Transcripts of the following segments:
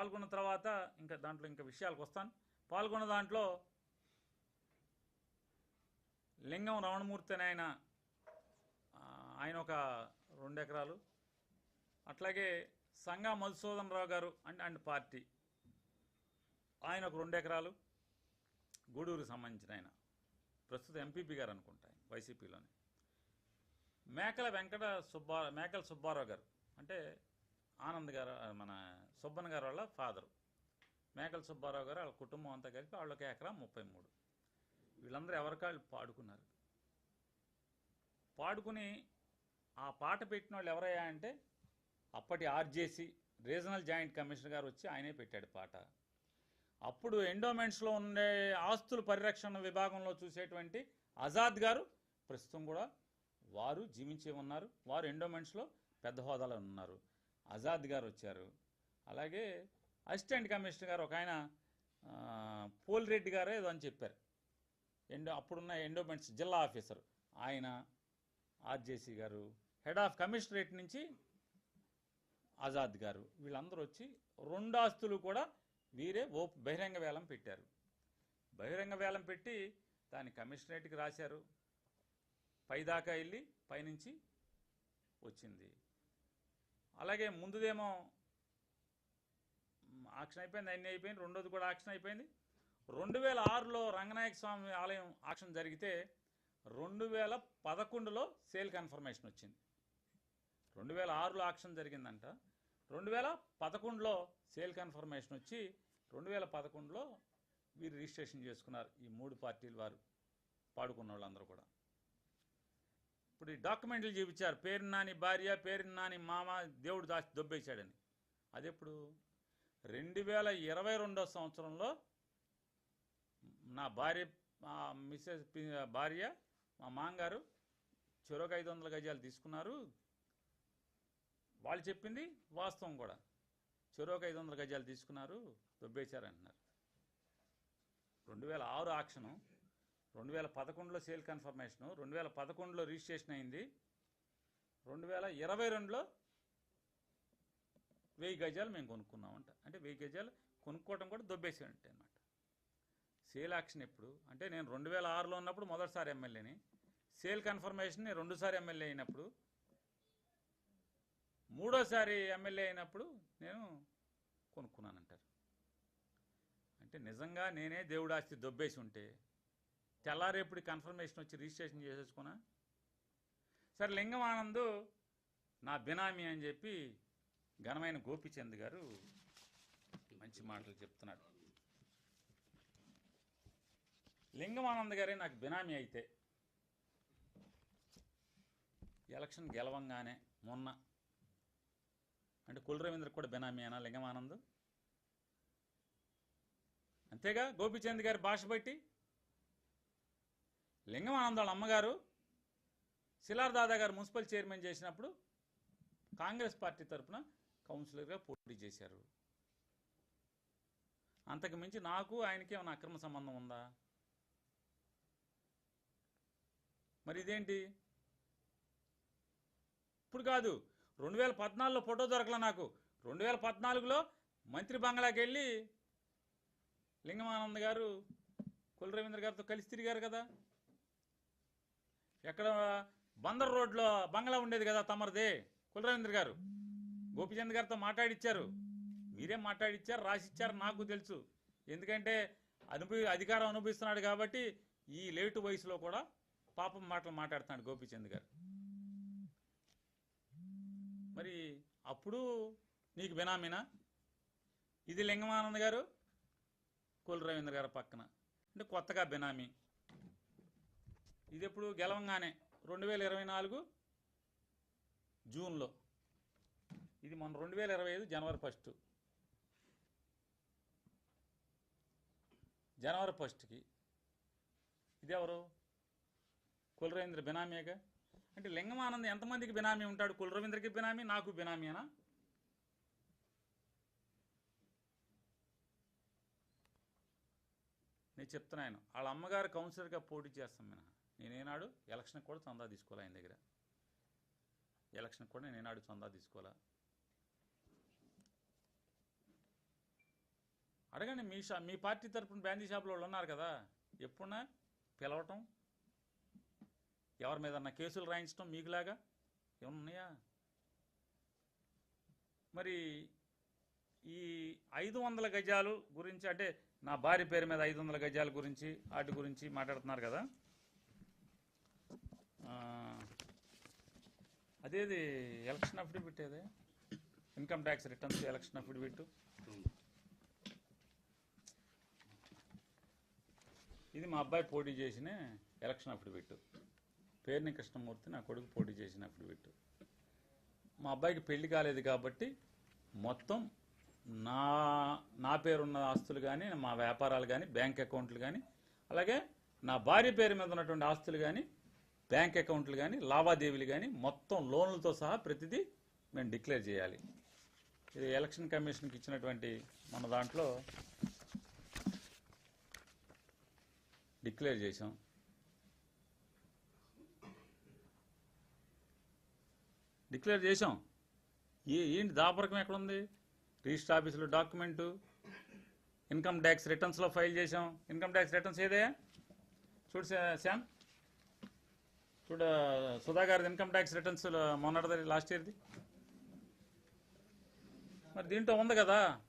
పాల్గొన్న తర్వాత ఇంకా దాంట్లో ఇంకా విషయాలకు వస్తాను. పాల్గొన్న దాంట్లో లింగం రమణమూర్తి అని ఆయన ఆయన ఒక రెండు ఎకరాలు అట్లాగే సంగా మధుసూదన్ రావు గారు అండ్ అండ్ పార్టీ. ఆయన ఒక రెండు ఎకరాలు గూడూరుకు సంబంధించిన ఆయన. ప్రస్తుతం ఎంపీపీ గారు అనుకుంటా ఆయన వైసీపీలోనే. మేకల వెంకట సుబ్బా మేకల సుబ్బారావు గారు. అంటే ఆనంద్ గారు మన సుబ్బన్ గారు వాళ్ళ ఫాదరు. మేకల సుబ్బారావు గారు వాళ్ళ కుటుంబం అంతా కలిపి వాళ్ళకి ఎకరా ముప్పై మూడు. వీళ్ళందరూ ఎవరికాళ్ళు పాడుకున్నారు? పాడుకుని ఆ పాట పెట్టిన వాళ్ళు ఎవరయ్యా అంటే అప్పటి ఆర్జేసీ రీజనల్ జాయింట్ కమిషనర్ గారు వచ్చి ఆయనే పెట్టాడు పాట. అప్పుడు ఎండోమెంట్స్లో ఉండే ఆస్తుల పరిరక్షణ విభాగంలో చూసేటువంటి ఆజాద్ గారు ప్రస్తుతం కూడా వారు జీవించే ఉన్నారు. వారు ఎండోమెంట్స్లో పెద్ద హోదాలో ఉన్నారు. ఆజాద్ గారు వచ్చారు. అలాగే అసిస్టెంట్ కమిషనర్ గారు ఒక ఆయన ఆ, పోలిరెడ్డి గారు ఏదో అని చెప్పారు. ఎండో అప్పుడున్న ఎండోమెంట్స్ జిల్లా ఆఫీసర్. ఆయన ఆర్జేసీ గారు హెడ్ ఆఫ్ కమిషనరేట్ నుంచి ఆజాద్ గారు. వీళ్ళందరూ వచ్చి రెండు ఆస్తులు కూడా వీరే ఓ బహిరంగ వేలం పెట్టారు. బహిరంగ వేలం పెట్టి దాన్ని కమిషనరేట్కి రాశారు. పైదాకా వెళ్ళి పైనుంచి వచ్చింది. అలాగే ముందుదేమో ఆక్షన్ అయిపోయింది అన్నీ అయిపోయింది రెండోది కూడా ఆక్షన్ అయిపోయింది. రెండు వేల ఆరులో రంగనాయక స్వామి ఆలయం ఆక్షన్ జరిగితే రెండు వేల పదకొండులో సేల్ కన్ఫర్మేషన్ వచ్చింది. రెండు వేల ఆరులో ఆక్షన్ జరిగిందంట. రెండు వేల పదకొండులో సేల్ కన్ఫర్మేషన్ వచ్చి రెండు వేల పదకొండులో వీరు రిజిస్ట్రేషన్ చేసుకున్నారు ఈ మూడు పార్టీలు వారు పాడుకున్న వాళ్ళందరూ కూడా. ఇప్పుడు ఈ డాక్యుమెంట్లు చూపించారు. పేరు నాని భార్య పేరు నాని మామ దేవుడు దాచి దొబ్బేశాడని. అది ఎప్పుడు రెండు వేల ఇరవై రెండో సంవత్సరంలో నా భార్య మిస్సెస్ భార్య మా మామగారు చెరొక ఐదు వందల గజాలు తీసుకున్నారు. వాళ్ళు చెప్పింది వాస్తవం కూడా. చెరొక ఐదు వందల గజాలు తీసుకున్నారు దొబ్బేశారు అంటున్నారు రెండు వేల ఆరు ఆక్షను రెండు వేల పదకొండులో సేల్ కన్ఫర్మేషను రెండు వేల పదకొండులో రిజిస్ట్రేషన్ అయింది రెండు వేల ఇరవై రెండులో వెయ్యి గజాలు మేము కొనుక్కున్నామంట. అంటే వెయ్యి గజాలు కొనుక్కోవటం కూడా దొబ్బేసేయంటే అనమాట సేల్ యాక్షన్ ఎప్పుడు? అంటే నేను రెండు వేల ఆరులో ఉన్నప్పుడు మొదటిసారి ఎమ్మెల్యేని. సేల్ కన్ఫర్మేషన్ నేను రెండుసారి ఎమ్మెల్యే అయినప్పుడు మూడోసారి ఎమ్మెల్యే అయినప్పుడు నేను కొనుక్కున్నానంటారు. అంటే నిజంగా నేనే దేవుడాస్తి దొబ్బేసి ఉంటే తెల్లారేపుడు కన్ఫర్మేషన్ వచ్చి రిజిస్ట్రేషన్ చేసేసుకున్నా. సరే లింగమానందు నా బినామీ అని చెప్పి ఘనమైన గోపిచంద్ గారు మంచి మాటలు చెప్తున్నాడు. లింగమానంద్ గారే నాకు బినామీ అయితే ఎలక్షన్ గెలవంగానే మొన్న అంటే కులరవీంద్ర కూడా బినామీ అయినా లింగమానంద్? అంతేగా? గోపిచంద్ గారి భాష బట్టి లింగమానందాళ్ళ అమ్మగారు శిలార్ దాదా గారు మున్సిపల్ చైర్మన్ చేసినప్పుడు కాంగ్రెస్ పార్టీ తరఫున కౌన్సిలర్గా పోటీ చేశారు. అంతకు మించి నాకు ఆయనకి ఏమైనా అక్రమ సంబంధం ఉందా? మరి ఇదేంటి? ఇప్పుడు కాదు రెండు వేల పద్నాలుగులో ఫోటో దొరకల నాకు. రెండు వేల పద్నాలుగులో మంత్రి బంగ్లాకి వెళ్ళి లింగమానంద్ గారు కుల రవీంద్ర గారితో కలిసి తిరిగారు కదా. ఎక్కడ? బందర్ రోడ్లో బంగ్లా ఉండేది కదా తమరిది. కులరవీంద్ర గారు. గోపిచంద్ గారితో మాట్లాడిచ్చారు. మీరే మాట్లాడిచ్చారు? రాసిచ్చారు నాకు తెలుసు. ఎందుకంటే అనుభవి అధికారం అనుభవిస్తున్నాడు కాబట్టి ఈ లేటు వయసులో కూడా పాపం మాటలు మాట్లాడుతున్నాడు గోపిచంద్ గారు. మరి అప్పుడు నీకు బినామీనా? ఇది లింగమానంద్ గారు కులరవీంద్ర గారు పక్కన. అంటే కొత్తగా బినామీ. ఇది ఎప్పుడు గెలవంగానే రెండు వేల ఇరవై నాలుగు జూన్లో. ఇది మన రెండు వేల ఇరవై ఐదు జనవరి ఫస్ట్. జనవరి ఫస్ట్కి. ఇది ఎవరు కులరవీంద్ర బినామీగా అంటే లింగమానంద ఎంతమందికి బినామీ ఉంటాడు? కులరవీంద్రకి బినామీ నాకు బినామీనా నేను చెప్తున్నాను వాళ్ళ అమ్మగారు కౌన్సిలర్గా పోటీ చేస్తాం మినహా. నేనేనాడు ఎలక్షన్కి కూడా చందా తీసుకోవాలి ఆయన దగ్గర. ఎలక్షన్కి కూడా నేనేనాడు చందా తీసుకోవాలా అడగండి మీ షా మీ పార్టీ తరపున బ్రాందీ షాపులో వాళ్ళు ఉన్నారు కదా ఎప్పుడున్నా పిలవటం ఎవరి మీద కేసులు రాయించడం మీకులాగా? ఏమన్నా ఉన్నాయా? మరి ఈ ఐదు వందల గజాలు గురించి అంటే నా భార్య పేరు మీద ఐదు వందల గజాల గురించి వాటి గురించి మాట్లాడుతున్నారు కదా. అదేది ఎలక్షన్ అఫిడవిట్ ఏదే income tax returns election affidavit ఇది మా అబ్బాయి పోటీ చేసిన ఎలక్షన్ అఫిడవిట్ పేరుని కృష్ణమూర్తి నా కొడుకు పోటీ చేసిన అఫిడవిట్ మా అబ్బాయికి పెళ్ళి కాలేదు కాబట్టి మొత్తం నా నా పేరున్న ఆస్తులు కానీ మా వ్యాపారాలు కానీ బ్యాంక్ అకౌంట్లు కానీ అలాగే నా భార్య పేరు మీద ఉన్నటువంటి ఆస్తులు కానీ బ్యాంక్ అకౌంట్లు కానీ లావాదేవీలు కానీ మొత్తం లోన్లతో సహా ప్రతిదీ మేము డిక్లేర్ చేయాలి. ఇది ఎలక్షన్ కమిషన్కి ఇచ్చినటువంటి మన దాంట్లో డిక్లేర్ చేసాం డిక్లేర్ చేసాం ఏ ఏంటి దాపరకం ఎక్కడ ఉంది రిజిస్టర్ ఆఫీసులో డాక్యుమెంటు ఇన్కమ్ ట్యాక్స్ రిటర్న్స్లో ఫైల్ చేసాం ఇన్కమ్ ట్యాక్స్ రిటర్న్స్ ఏదే? చూడు శా- శ్యామ్. చూడ సుధా గారి ఇన్కమ్ ట్యాక్స్ రిటర్న్స్ మొన్నటిది లాస్ట్ ఇయర్ది. మరి దీంట్లో ఉంది కదా.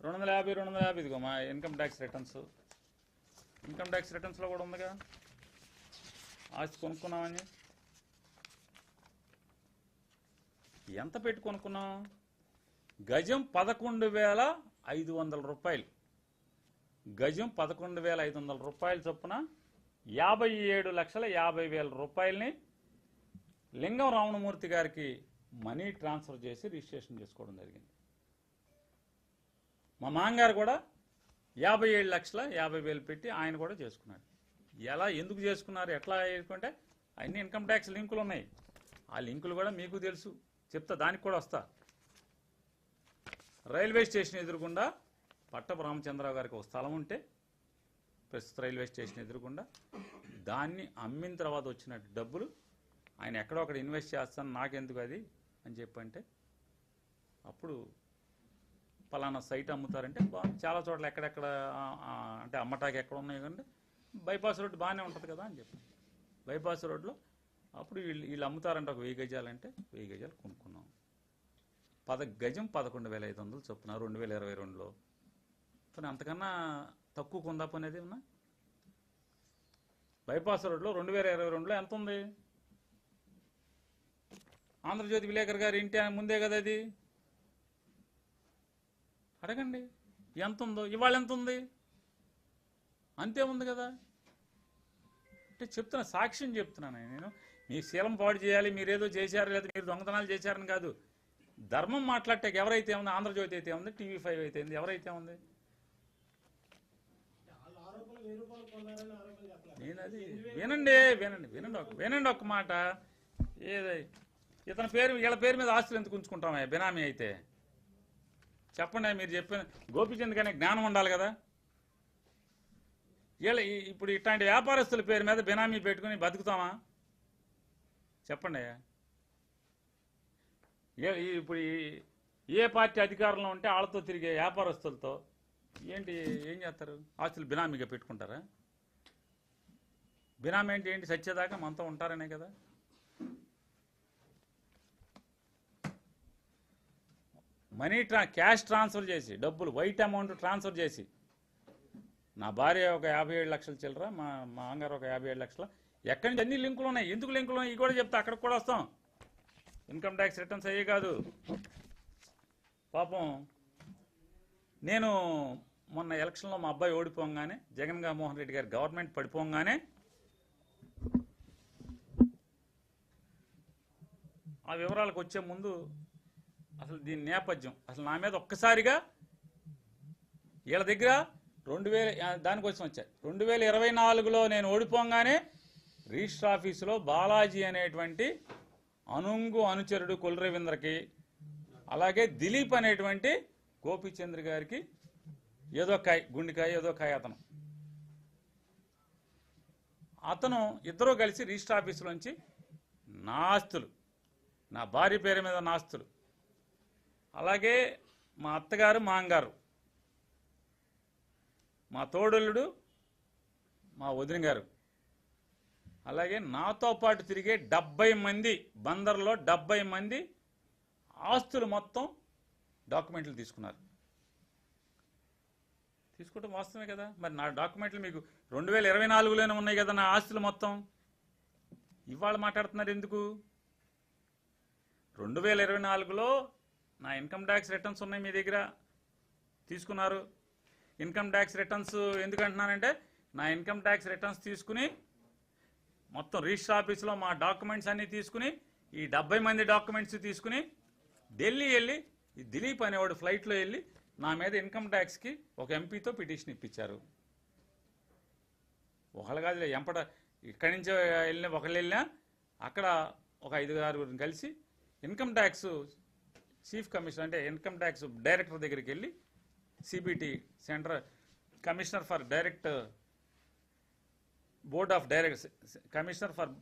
రెండు వందల యాభై రెండు వందల యాభై ఇదిగో మా income tax returns. Income tax రిటర్న్స్లో కూడా ఉందిగా. ఆస్తి కొనుక్కున్నామని. ఎంత పెట్టి కొనుక్కున్నాం? గజం పదకొండు వేల ఐదు వందల రూపాయలు. గజం పదకొండు వేల ఐదు వందల రూపాయల చొప్పున యాభై ఏడు లక్షల యాభై వేల రూపాయలని లింగం రావణమూర్తి గారికి మనీ ట్రాన్స్ఫర్ చేసి రిజిస్ట్రేషన్ చేసుకోవడం జరిగింది. మా మాంగారు కూడా యాభై ఏడు లక్షల యాభై వేలు పెట్టి ఆయన కూడా చేసుకున్నాడు. ఎలా ఎందుకు చేసుకున్నారు ఎట్లా చేసుకుంటే అన్ని ఇన్కమ్ ట్యాక్స్ లింకులు ఉన్నాయి. ఆ లింకులు కూడా మీకు తెలుసు. చెప్తా దానికి కూడా వస్తా. రైల్వే స్టేషన్ ఎదురుగుండా పట్టపు రామచంద్రరావు గారికి ఒక స్థలం ఉంటే ప్రస్తుత రైల్వే స్టేషన్ ఎదురుగుండా దాన్ని అమ్మిన తర్వాత వచ్చిన డబ్బులు ఆయన ఎక్కడో అక్కడ ఇన్వెస్ట్ చేస్తాను నాకెందుకు అది అని చెప్పంటే అప్పుడు పలానా సైట్ అమ్ముతారంటే చాలా చోట్ల ఎక్కడెక్కడ అంటే అమ్మటాకి ఎక్కడ ఉన్నాయి కంటే బైపాస్ రోడ్డు బాగానే ఉంటుంది కదా అని చెప్పి బైపాస్ రోడ్లో అప్పుడు వీళ్ళు వీళ్ళు అమ్ముతారంటే ఒక వెయ్యి గజాలంటే వెయ్యి గజాలు కొనుక్కున్నాం. పద గజం పదకొండు వేల ఐదు వందలు చొప్పున రెండు వేల ఇరవై రెండులో. కానీ అంతకన్నా తక్కువ కొందా పనేది ఉన్నా? బైపాస్ రోడ్లో రెండు వేల ఇరవై రెండులో ఎంత ఉంది? ఆంధ్రజ్యోతి విలేకర్ గారు ఇంటి ముందే కదా అది? అడగండి. ఎంత ఉందో? ఇవాళ ఎంత ఉంది? అంతే ఉంది కదా? అంటే చెప్తున్నా సాక్ష్యం చెప్తున్నాను నేను. మీ శీలం పాడు చేయాలి మీరేదో చేశారు లేదా మీరు దొంగతనాలు చేశారని కాదు. ధర్మం మాట్లాడటానికి ఎవరైతే ఉంది? ఆంధ్రజ్యోతి అయితే ఉంది టీవీ ఫైవ్ అయితే ఉంది. ఎవరైతే ఉంది వాళ్ళ ఆరోపణలు వెయ్యి రూపాయలు కొన్నారని ఆరోపణ చెప్పలేదు నేను అది వినండి వినండి వినండి ఒక వినండి ఒక మాట. ఏదై? ఇతని పేరు వీళ్ళ పేరు మీద ఆస్తులు ఎందుకు ఉంచుకుంటామే బినామీ అయితే. చెప్పండి మీరు చెప్పిన గోపిచంద్ కానీ జ్ఞానం ఉండాలి కదా. వీళ్ళ ఇప్పుడు ఇట్లాంటి వ్యాపారస్తుల పేరు మీద బినామీ పెట్టుకుని బతుకుతామా? చెప్పండి ఇప్పుడు ఏ పార్టీ అధికారంలో ఉంటే వాళ్ళతో తిరిగే వ్యాపారస్తులతో ఏంటి ఏం చేస్తారు? ఆస్తులు బినామీగా పెట్టుకుంటారా? బినామీ అంటే ఏంటి? సచ్చేదాకా మనతో ఉంటారనే కదా. మనీ ట్రా క్యాష్ ట్రాన్స్ఫర్ చేసి డబ్బులు వైట్ అమౌంట్ ట్రాన్స్ఫర్ చేసి నా భార్య ఒక యాభై ఏడు లక్షలు చిల్లర మా మా అంగారు ఒక యాభై ఏడు లక్షల. ఎక్కడి నుంచి అన్ని లింకులు ఉన్నాయి? ఎందుకు లింకులు ఉన్నాయి? ఇవి కూడా చెప్తా అక్కడికి కూడా వస్తాం. ఇన్కమ్ ట్యాక్స్ రిటర్న్స్ అయ్యే కాదు. పాపం నేను మొన్న ఎలక్షన్లో మా అబ్బాయి ఓడిపోగానే జగన్ మోహన్ రెడ్డి గారి గవర్నమెంట్ పడిపోగానే ఆ వివరాలకు వచ్చే ముందు అసలు దీని నేపథ్యం. అసలు నా మీద ఒక్కసారిగా వీళ్ళ దగ్గర రెండు వేల దానికోసం వచ్చాయి రెండు వేల ఇరవై నాలుగులో నేను ఓడిపోగానే రిజిస్టర్ ఆఫీసులో బాలాజీ అనేటువంటి అనుంగు అనుచరుడు కులరవీంద్రకి అలాగే దిలీప్ అనేటువంటి గోపిచంద్ర గారికి ఏదో కాయ గుండెకాయ ఏదో కాయ అతను. అతను ఇద్దరూ కలిసి రిజిస్టర్ ఆఫీసులోంచి నా ఆస్తులు నా భార్య పేరు మీద నా ఆస్తులు అలాగే మా అత్తగారు మా అంగారు మా తోడల్లుడు మా వదిన గారు. అలాగే నాతో పాటు తిరిగే డెబ్బై మంది బందర్లో డెబ్బై మంది ఆస్తులు మొత్తం డాక్యుమెంట్లు తీసుకున్నారు. తీసుకోవటం వాస్తవమే కదా. మరి నా డాక్యుమెంట్లు మీకు రెండు వేల ఇరవై నాలుగులోనే ఉన్నాయి కదా నా ఆస్తులు మొత్తం? ఇవాళ మాట్లాడుతున్నారు ఎందుకు? రెండు వేల ఇరవై నాలుగులో నా ఇన్కమ్ ట్యాక్స్ రిటర్న్స్ ఉన్నాయి మీ దగ్గర. తీసుకున్నారు. ఇన్కమ్ ట్యాక్స్ రిటర్న్స్ ఎందుకంటున్నానంటే నా ఇన్కమ్ ట్యాక్స్ రిటర్న్స్ తీసుకుని మొత్తం రిజిస్టర్ ఆఫీస్లో మా డాక్యుమెంట్స్ అన్నీ తీసుకుని ఈ డెబ్బై మంది డాక్యుమెంట్స్ తీసుకుని ఢిల్లీ వెళ్ళి ఈ దిలీప్ అనేవాడు ఫ్లైట్లో వెళ్ళి నా మీద ఇన్కమ్ ట్యాక్స్కి ఒక ఎంపీతో పిటిషన్ ఇప్పించారు. ఒకళ్ళు కాదు ఎంపట ఇక్కడి నుంచి వెళ్ళిన ఒకళ్ళు వెళ్ళినా అక్కడ ఒక ఐదు ఆరుగురిని కలిసి ఇన్కమ్ ట్యాక్స్ చీఫ్ కమిషనర్ అంటే ఇన్కమ్ ట్యాక్స్ డైరెక్టర్ దగ్గరికి వెళ్ళి CBT centre commissioner for direct board of direct commissioner for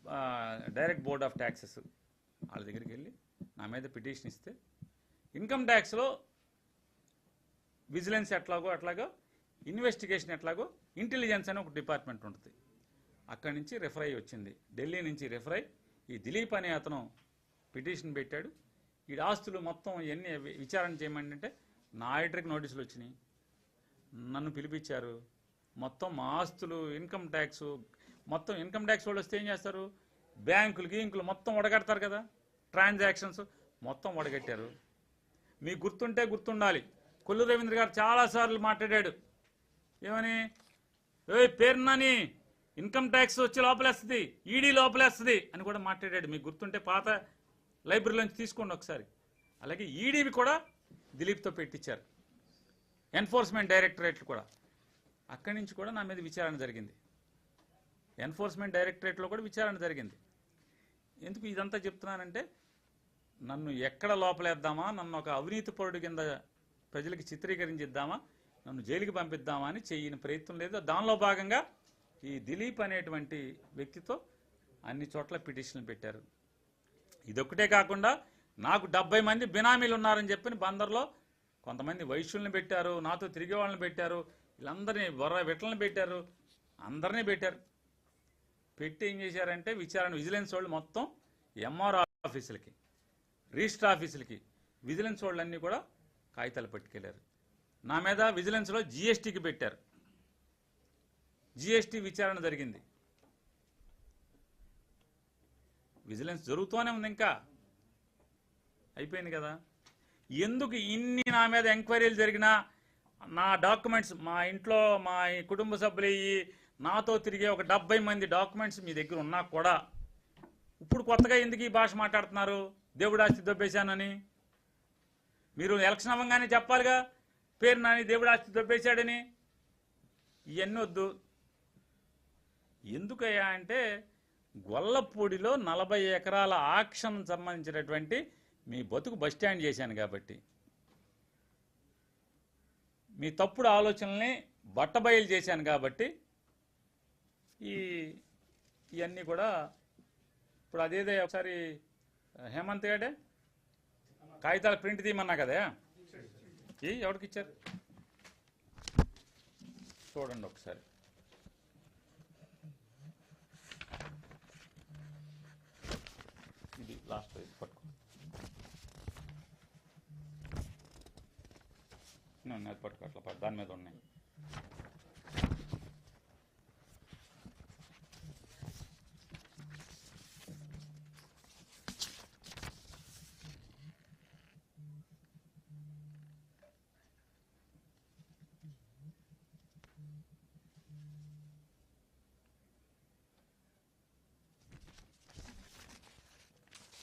direct board of taxes వాళ్ళ దగ్గరికి వెళ్ళి నా మీద పిటిషన్ ఇస్తే ఇన్కమ్ ట్యాక్స్లో విజిలెన్స్ ఎట్లాగో అట్లాగో ఇన్వెస్టిగేషన్ ఎట్లాగో ఇంటెలిజెన్స్ అని ఒక డిపార్ట్మెంట్ ఉంటుంది. అక్కడి నుంచి రిఫర్ అయ్యి వచ్చింది. ఢిల్లీ నుంచి రిఫర్ అయ్యి ఈ దిలీప్ అనే అతను పిటిషన్ పెట్టాడు. ఈ ఆస్తులు మొత్తం ఎన్ని విచారణ చేయమని అంటే నా ఆడిటర్కి నోటీసులు వచ్చినాయి. నన్ను పిలిపించారు. మొత్తం మా ఆస్తులు ఇన్కమ్ ట్యాక్స్ మొత్తం ఇన్కమ్ ట్యాక్స్ వాళ్ళు వస్తే ఏం చేస్తారు? బ్యాంకులు గీంకులు మొత్తం వడగడతారు కదా. ట్రాన్సాక్షన్స్ మొత్తం వడగట్టారు. మీకు గుర్తుంటే గుర్తుండాలి. కొల్లు రవీంద్ర గారు చాలాసార్లు మాట్లాడాడు. ఏమని? ఏ పేరునని. ఇన్కమ్ ట్యాక్స్ వచ్చి లోపలేస్తుంది. ఈడీ లోపలేస్తుంది అని కూడా మాట్లాడాడు. మీకు గుర్తుంటే పాత లైబ్రరీలోంచి తీసుకోండి ఒకసారి. అలాగే ఈడీవి కూడా దిలీప్తో పెట్టించారు. ఎన్ఫోర్స్మెంట్ డైరెక్టరేట్లు కూడా. అక్కడి నుంచి కూడా నా మీద విచారణ జరిగింది. ఎన్ఫోర్స్మెంట్ డైరెక్టరేట్లో కూడా విచారణ జరిగింది. ఎందుకు ఇదంతా చెప్తున్నానంటే నన్ను ఎక్కడ లోపలేద్దామా నన్ను ఒక అవినీతి పరుడు కింద ప్రజలకి చిత్రీకరించిద్దామా నన్ను జైలుకి పంపిద్దామా అని చేయని ప్రయత్నం లేదు. దానిలో భాగంగా ఈ దిలీప్ అనేటువంటి వ్యక్తితో అన్ని చోట్ల పిటిషన్లు పెట్టారు. ఇదొక్కటే కాకుండా నాకు డెబ్బై మంది బినామీలు ఉన్నారని చెప్పి బందర్లో కొంతమంది వైశ్యుల్ని పెట్టారు నాతో తిరిగే వాళ్ళని పెట్టారు వీళ్ళందరినీ బొర్ర విట్లని పెట్టారు అందరినీ పెట్టారు. పెట్టి ఏం చేశారంటే విచారణ విజిలెన్స్ వాళ్ళు మొత్తం ఎంఆర్ ఆఫీసులకి రిజిస్టర్ ఆఫీసులకి విజిలెన్స్ వాళ్ళన్నీ కూడా కాగితాలు పట్టుకెళ్ళారు. నా మీద విజిలెన్స్లో జిఎస్టీకి పెట్టారు. జిఎస్టీ విచారణ జరిగింది. విజిలెన్స్ జరుగుతూనే ఉంది ఇంకా. అయిపోయింది కదా. ఎందుకు ఇన్ని నా మీద ఎంక్వైరీలు జరిగినా నా డాక్యుమెంట్స్ మా ఇంట్లో మా ఈ కుటుంబ సభ్యులు నాతో తిరిగే ఒక డెబ్బై మంది డాక్యుమెంట్స్ మీ దగ్గర ఉన్నా కూడా ఇప్పుడు కొత్తగా ఎందుకు ఈ భాష మాట్లాడుతున్నారు? దేవుడాస్తి దొబ్బేశానని మీరు ఎలక్షన్ అవ్వగానే చెప్పాలిగా పేరు నాని దేవుడాస్తి దొబ్బేశాడని ఇవన్నీ వద్దు ఎందుకయ్యా అంటే గొల్లపూడిలో నలభై ఎకరాల ఆక్షన్ సంబంధించినటువంటి మీ బతుకు బస్ స్టాండ్ చేశాను కాబట్టి. మీ తప్పుడు ఆలోచనల్ని బట్టబయలు చేశాను కాబట్టి ఈ ఇవన్నీ కూడా ఇప్పుడు అదేదో ఒకసారి హేమంత్ గడే? కాగితాల ప్రింట్ తీయమన్నా కదా? ఈ ఎవరికి ఇచ్చారు? చూడండి ఒకసారి. ఇది లాస్ట్ పేజ్ పట్టుకో. నేను అది పట్టుకో అట్లా దాని మీద ఉన్నాయి.